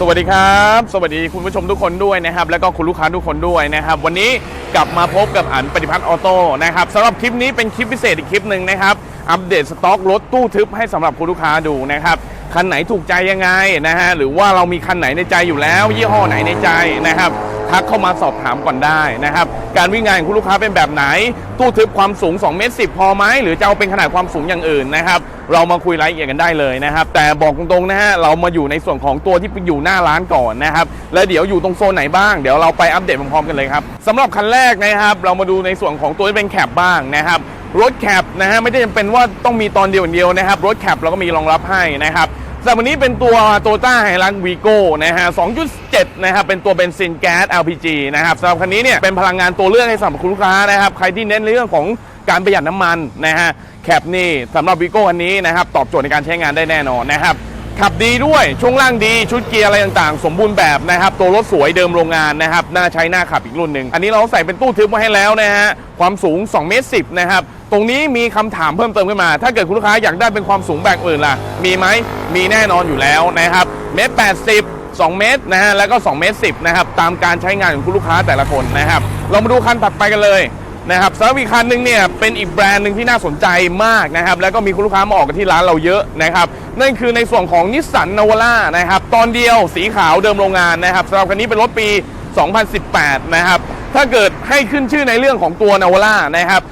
สวัสดีครับ สวัสดีคุณผู้ชมทุกคนด้วยนะครับ แล้วก็คุณลูกค้าทุกคนด้วยนะครับ วันนี้กลับมาพบกับอันปฏิพัฒน์ออโต้นะครับสำหรับคลิปนี้เป็นคลิปพิเศษอีกคลิปหนึ่งนะครับ อัปเดตสต็อกรถตู้ทึบให้สำหรับคุณลูกค้าดูนะครับ คันไหนถูกใจยังไงนะฮะ หรือว่าเรามีคันไหนในใจอยู่แล้ว ยี่ห้อไหนในใจนะครับทักเข้ามาสอบถามก่อนได้นะครับ การวิ่งงานของคุณลูกค้าเป็นแบบไหน ตู้ทึบความสูง2เมตร10 พอไหมหรือจะเอาเป็นขนาดความสูงอย่างอื่นนะครับ เรามาคุยรายละเอียดกันได้เลยนะครับ แต่บอกตรงๆนะฮะเรามาอยู่ในส่วนของตัวที่อยู่หน้าร้านก่อนนะครับแล้วเดี๋ยวอยู่ตรงโซนไหนบ้างเดี๋ยวเราไปอัปเดตพร้อมๆกันเลยครับสำหรับคันแรกนะครับ เรามาดูในส่วนของตัวที่เป็นแคปบ้างนะครับรถแคปนะฮะไม่ได้จำเป็นว่าต้องมีตอนเดียวอย่างเดียวนะครับรถแคปเราก็มีรองรับให้นะครับสำหรับวันนี้เป็นตัวโตต้าไฮรักวีโก้นะฮะ 2.7 นะครับ เป็นตัวเบนซินแก๊ส LPG นะครับสำหรับคันนี้เนี่ย เป็นพลังงานตัวเลือกให้สำหรับคุณลูกค้านะครับ ใครที่เน้นเรื่องของ การประหยัดน้ำมันนะฮะแคปนี่สำหรับวีโก้คันนี้นะครับตอบโจทย์ในการใช้งานได้แน่นอนนะครับขับดีด้วยช่วงล่างดีชุดเกียร์อะไรต่างๆ สมบูรณ์แบบนะครับ ตัวรถสวยเดิมโรงงานนะครับน่าใช้น่าขับอีกรุ่นหนึ่งอันนี้เราใส่เป็นตู้ทึบมาให้แล้วนะฮะความสูง2เมตร10นะครับ ตรงนี้มีคำถามเพิ่มเติมขึ้นมา ถ้าเกิดคุณลูกค้าอยากได้เป็นความสูงแบบอื่นล่ะ มีไหมมีแน่นอนอยู่แล้วนะครับเมตร80 2เมตรนะฮะแล้วก็2เมตร10นะครับตามการใช้งานของคุณลูกค้าแต่ละคนนะครับเรามาดูคันถัดไปกันเลย นะครับสำหรับอีกคันหนึ่งเนี่ยเป็นอีกแบรนด์หนึ่งที่น่าสนใจมากนะครับ แล้วก็มีคุณลูกค้ามาออกกันที่ร้านเราเยอะนะครับ นั่นคือในส่วนของนิสสันนาวาร่านะครับ ตอนเดียวสีขาวเดิมโรงงานนะครับสำหรับคันนี้เป็นรถปี 2018 นะครับ ถ้าเกิดให้ขึ้นชื่อในเรื่องของตัวนาวาร่านะครับ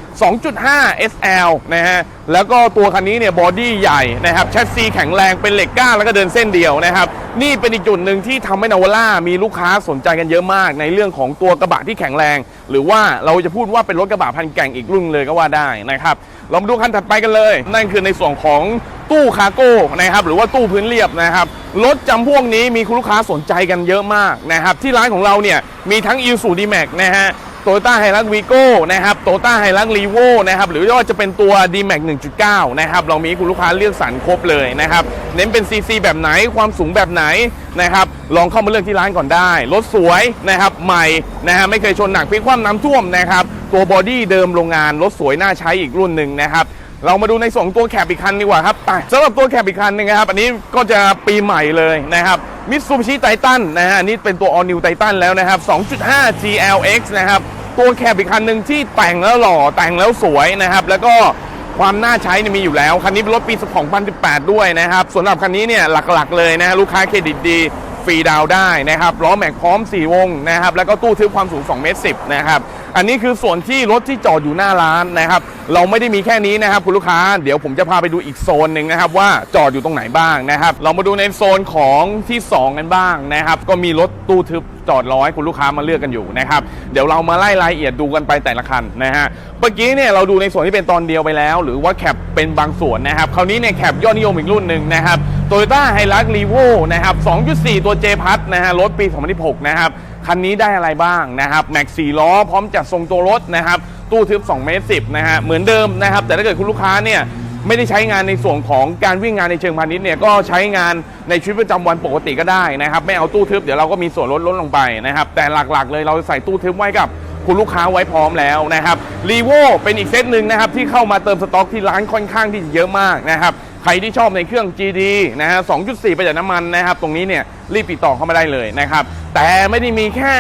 2.5 SL นะฮะแล้วก็ตัวคันนี้เนี่ยบอดี้ใหญ่นะครับแชสซีแข็งแรงเป็นเหล็กก้านแล้วก็เดินเส้นเดียวนะครับ นี่เป็นอีกจุดหนึ่งที่ทำให้นาวาร่ามีลูกค้าสนใจกันเยอะมาก ในเรื่องของตัวกระบะที่แข็งแรง หรือว่าเราจะพูดว่าเป็นรถกระบะพันแก่งอีกรุ่นเลยก็ว่าได้นะครับเรามาดูคันถัดไปกันเลย นั่นคือในส่วนของตู้คาร์โก้นะครับหรือว่าตู้พื้นเรียบนะครับรถจำพวกนี้มีคุณลูกค้าสนใจกันเยอะมากนะครับที่ร้านของเราเนี่ยมีทั้ง i s u d m a x นะฮะ โตโยต้าไฮรักวีโก้นะครับโตโยต้าไฮรักรีโวนะครับหรือว่าจะเป็นตัว d m a x 1.9 นะครับเรามีคุณลูกค้าเลือกสรรครบเลยนะครับเน้นเป็น CC แบบไหนความสูงแบบไหนนะครับลองเข้ามาเลือกที่ร้านก่อนได้ รถสวยนะครับใหม่นะฮะไม่เคยชนหนักพลิกคว่ำน้ำท่วมนะครับตัวบอดี้เดิมโรงงานรถสวยน่าใช้อีกรุ่นหนึ่งนะครับเรามาดูในส่วนของตัวแคปอีกคันดีกว่าครับไปสำหรับตัวแคปอีกคันนึงนะครับ อันนี้ก็จะปีใหม่เลยนะครับมิตซูบิชิไททันนะฮะอันนี้เป็นตัว All New Titan แล้วนะครับ 2.5 GLX นะครับ ตัวแคบอีกคันหนึ่งที่แต่งแล้วหล่อแต่งแล้วสวยนะครับ แล้วก็ความน่าใช้เนี่ยมีอยู่แล้ว คันนี้เป็นรถปี 2018 ด้วยนะครับสำหรับคันนี้เนี่ยหลักๆเลยนะลูกค้าเครดิตดีฟรีดาวได้นะครับล้อแม็กพร้อม 4 วงนะครับแล้วก็ตู้ทึบความสูง2เมตร10นะครับ อันนี้คือส่วนที่รถที่จอดอยู่หน้าร้านนะครับ เราไม่ได้มีแค่นี้นะครับคุณลูกค้า เดี๋ยวผมจะพาไปดูอีกโซนหนึ่งนะครับ ว่าจอดอยู่ตรงไหนบ้างนะครับ เรามาดูในโซนของที่ 2 กันบ้างนะครับ ก็มีรถตู้ทึบจอดรอให้คุณลูกค้ามาเลือกกันอยู่นะครับ เดี๋ยวเรามาไล่รายละเอียดดูกันไปแต่ละคันนะฮะ เมื่อกี้เนี่ยเราดูในส่วนที่เป็นตอนเดียวไปแล้ว หรือว่าแคปเป็นบางส่วนนะครับ คราวนี้เนี่ยแคปยอดนิยมอีกรุ่นหนึ่งนะครับโตโยต้าไฮรักรีโวนะครับ 2.4 ตัว J พัทนะฮะ รถปี 2016 นะครับ คันนี้ได้อะไรบ้างนะครับแม็ก4ล้อพร้อมจัดทรงตัวรถนะครับ ตู้ทึบ2เมตร10นะฮะเหมือนเดิมนะครับ แต่ถ้าเกิดคุณลูกค้าเนี่ยไม่ได้ใช้งานในส่วนของการวิ่งงานในเชิงพาณิชย์เนี่ยก็ใช้งานในชีวิตประจำวันปกติก็ได้นะครับไม่เอาตู้ทึบเดี๋ยวเราก็มีส่วนลดลดลงไปนะครับ แต่หลักๆ เลยเราใส่ตู้ทึบไว้กับคุณลูกค้าไว้พร้อมแล้วนะครับรีโวเป็นอีกเซตหนึ่งนะครับที่เข้ามาเติมสต็อกที่ร้านค่อนข้างที่จะเยอะมากนะครับใครที่ชอบในเครื่อง GD นะฮะ 2.4 ประหยัดน้ำมันนะครับ ตรงนี้เนี่ยรีบติดต่อเข้ามาได้เลยนะครับ แต่ไม่ได้มีแค่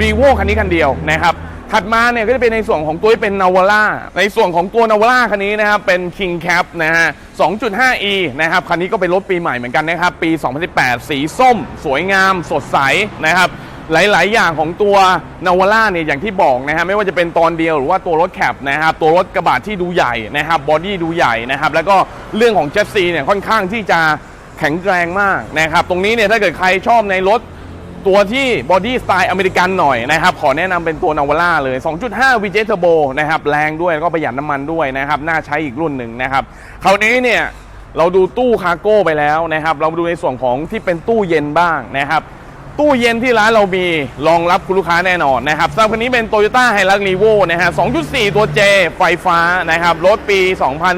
รีโวคันนี้คันเดียวนะครับ ถัดมาเนี่ยก็จะเป็นในส่วนของตัวที่เป็นนาวาร่าในส่วนของตัวนาวาร่าคันนี้นะครับเป็น King Cap นะฮะ 2.5e นะครับ คันนี้ก็เป็นรถปีใหม่เหมือนกันนะครับ ปี 2018 สีส้ม สวยงาม สดใสนะครับหลาย ๆ อย่างของตัวนาวาร่าเนี่ยอย่างที่บอกนะฮะไม่ว่าจะเป็นตอนเดียวหรือว่าตัวรถแคปนะครับตัวรถกระบะที่ดูใหญ่นะครับบอดี้ดูใหญ่นะครับแล้วก็เรื่องของเจสซีเนี่ยค่อนข้างที่จะแข็งแรงมากนะครับตรงนี้เนี่ยถ้าเกิดใครชอบในรถ ตัวที่บอดี้สไตล์อเมริกันหน่อยนะครับ ขอแนะนำเป็นตัวนาวาร่าเลย 2.5 VJ Turbo นะครับ แรงด้วยแล้วก็ประหยัดน้ำมันด้วยนะครับ น่าใช้อีกรุ่นหนึ่งนะครับ คราวนี้เนี่ยเราดูตู้คาร์โก้ไปแล้วนะครับ เราดูในส่วนของที่เป็นตู้เย็นบ้างนะครับ ตู้เย็นที่ร้านเรามีรองรับคุณลูกค้าแน่นอนนะครับสำหรับคันนี้เป็น Toyota h i l u x r e v o นะฮะ 2.4 ตัว J ไฟฟ้านะครับ รถปี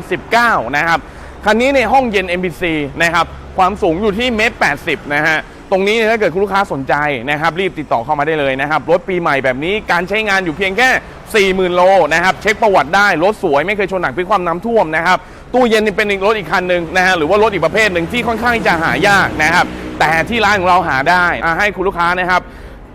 2019 นะครับ คันนี้ในห้องเย็น MBC นะครับ ความสูงอยู่ที่เมตร 80 นะฮะ ตรงนี้ถ้าเกิดคุณลูกค้าสนใจนะครับรีบติดต่อเข้ามาได้เลยนะครับรถปีใหม่แบบนี้การใช้งานอยู่เพียงแค่ 40,000 โลนะครับเช็คประวัติได้รถสวยไม่เคยชนหนักพิกความน้ำท่วมนะครับตู้เย็นนี่เป็นอีกรถอีกคันหนึ่งนะฮะหรือว่ารถอีกประเภทหนึ่งที่ค่อนข้างจะหายากนะครับแต่ที่ร้านของเราหาได้อะให้คุณลูกค้านะครับ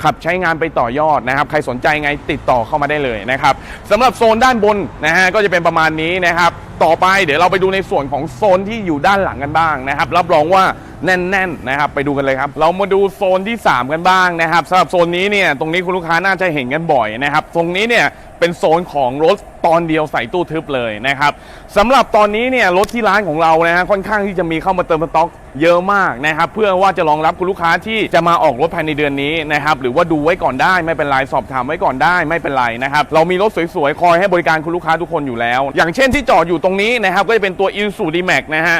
ขับใช้งานไปต่อยอดนะครับ ใครสนใจไงติดต่อเข้ามาได้เลยนะครับสำหรับโซนด้านบนนะฮะก็จะเป็นประมาณนี้นะครับ ต่อไปเดี๋ยวเราไปดูในส่วนของโซนที่อยู่ด้านหลังกันบ้างนะครับ รับรองว่าแน่นๆนะครับ ไปดูกันเลยครับ เรามาดูโซนที่ 3 กันบ้างนะครับสำหรับโซนนี้เนี่ยตรงนี้คุณลูกค้าน่าจะเห็นกันบ่อยนะครับตรงนี้เนี่ยเป็นโซนของรถตอนเดียวใส่ตู้ทึบเลยนะครับสำหรับตอนนี้เนี่ยรถที่ร้านของเรานะฮะค่อนข้างที่จะมีเข้ามาเติมสต็อก เยอะมากนะครับเพื่อว่าจะรองรับคุณลูกค้าที่จะมาออกรถภายในเดือนนี้นะครับหรือว่าดูไว้ก่อนได้ไม่เป็นไรสอบถามไว้ก่อนได้ไม่เป็นไรนะครับเรามีรถสวยๆคอยให้บริการคุณลูกค้าทุกคนอยู่แล้ว อย่างเช่นที่จอดอยู่ตรงนี้นะครับก็จะเป็นตัว i s u d m a x นะฮะ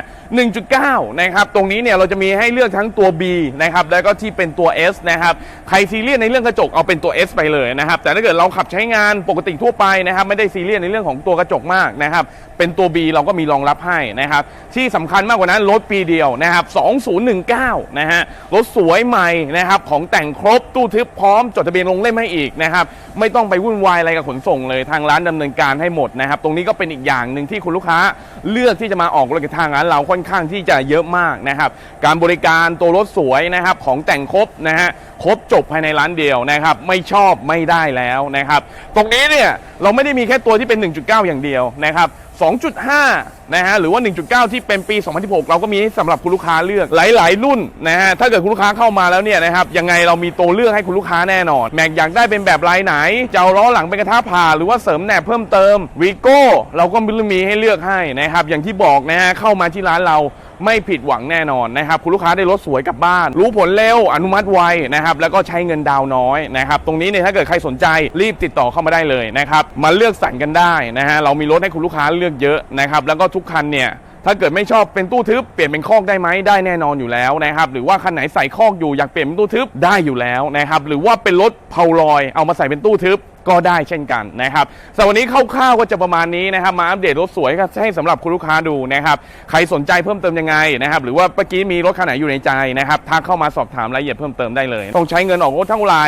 1.9นะครับตรงนี้เนี่ยเราจะมีให้เลือกทั้งตัว B นะครับแล้วก็ที่เป็นตัว S นะครับใครซีเรียสในเรื่องกระจกเอาเป็นตัว S ไปเลยนะครับแต่ถ้าเกิดเราขับใช้งานปกติทั่วไปนะครับไม่ได้ซีเรียสในเรื่องของตัวกระจกมากนะครับเป็นตัว B เราก็มีรองรับให้นะครับที่สำคัญมากกว่านั้นรถปีเดียวนะครับ2019 นะฮะ รถสวยใหม่นะครับ ของแต่งครบตู้ทึบพร้อม จดทะเบียนลงเล่มให้อีกนะครับ ไม่ต้องไปวุ่นวายอะไรกับขนส่งเลยทางร้านดำเนินการให้หมดนะครับ ตรงนี้ก็เป็นอีกอย่างหนึ่งที่คุณลูกค้าเลือกที่จะมาออกรถกับทางร้านเราค่อนข้างที่จะเยอะมากนะครับ การบริการตัวรถสวยนะครับของแต่งครบนะฮะครบจบภายในร้านเดียวนะครับ ไม่ชอบไม่ได้แล้วนะครับ ตรงนี้เนี่ยเราไม่ได้มีแค่ตัวที่เป็น 1.9 อย่างเดียวนะครับ 2.5นะฮะหรือว่า 1.9 ที่เป็นปี 2016 เราก็มีให้สำหรับคุณลูกค้าเลือกหลาย ๆ รุ่นนะฮะถ้าเกิดคุณลูกค้าเข้ามาแล้วเนี่ยนะครับยังไงเรามีตัวเลือกให้คุณลูกค้าแน่นอน แม็กอยากได้เป็นแบบลายไหนจะเอาล้อหลังเป็นกระทะผ่าหรือว่าเสริมแหนบเพิ่มเติมวีโก้เราก็มีให้เลือกให้นะครับอย่างที่บอกนะฮะเข้ามาที่ร้านเราไม่ผิดหวังแน่นอนนะครับ คุณลูกค้าได้รถสวยกลับบ้าน รู้ผลเร็ว อนุมัติไวนะครับ แล้วก็ใช้เงินดาวน์น้อยนะครับ ตรงนี้เนี่ยถ้าเกิดใครสนใจรีบติดต่อเข้ามาได้เลยนะครับ มาเลือกสั่งกันได้นะฮะเรามีรถให้คุณลูกค้าเลือกเยอะนะครับแล้วก็ทุกคันเนี่ยถ้าเกิดไม่ชอบเป็นตู้ทึบเปลี่ยนเป็นคอกได้ไหมได้แน่นอนอยู่แล้วนะครับหรือว่าคันไหนใส่คอกอยู่อยากเปลี่ยนเป็นตู้ทึบได้อยู่แล้วนะครับหรือว่าเป็นรถเพาลอยเอามาใส่เป็นตู้ทึบ ก็ได้เช่นกันนะครับสำหรับวันนี้คร่าวๆก็จะประมาณนี้นะครับ มาอัปเดตรถสวยให้สำหรับคุณลูกค้าดูนะครับใครสนใจเพิ่มเติมยังไงนะครับหรือว่าเมื่อกี้มีรถคันไหนอยู่ในใจนะครับทักเข้ามาสอบถามรายละเอียดเพิ่มเติมได้เลย ต้องใช้เงินออกรถเท่าไหร่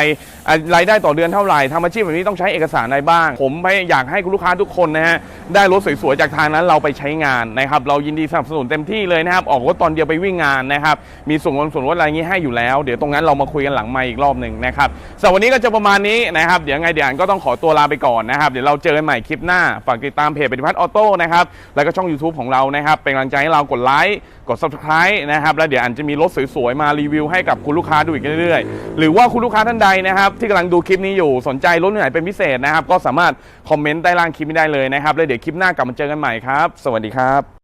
รายได้ต่อเดือนเท่าไหร่ทำอาชีพแบบนี้ต้องใช้เอกสารอะไรบ้าง ผมไม่อยากให้คุณลูกค้าทุกคนนะฮะได้รถสวยๆจากทางนั้นเราไปใช้งานนะครับเรายินดีสนับสนุนเต็มที่เลยนะครับออกรถตอนเดียวไปวิ่งงานนะครับมีส่วนลดส่วนลดอะไรอย่างนี้ให้อยู่แล้ว เดี๋ยวตรงนั้นเรามาคุยกันหลังไมค์อีกรอบหนึ่งนะครับสำหรับวันนี้ก็จะประมาณนี้นะครับเดี๋ยวไงเดี๋ยวอันก็ต้องขอตัวลาไปก่อนนะครับ เดี๋ยวเราเจอกันใหม่คลิปหน้า ฝากติดตามเพจปฏิพัฒน์ออโต้นะครับ แล้วก็ช่อง YouTube ของเรานะครับ เป็นกำลังใจให้เรากดไลค์กด subscribe นะครับ แล้วเดี๋ยวอันจะมีรถสวยๆมารีวิวให้กับคุณลูกค้าดูอีกเรื่อยๆ หรือว่าคุณลูกค้าท่านใดนะครับที่กำลังดูคลิปนี้อยู่สนใจรถไหนเป็นพิเศษนะครับก็สามารถคอมเมนต์ใต้ล่างคลิปนี้ได้เลยนะครับแล้วเดี๋ยวคลิปหน้ากลับมาเจอกันใหม่ครับ สวัสดีครับ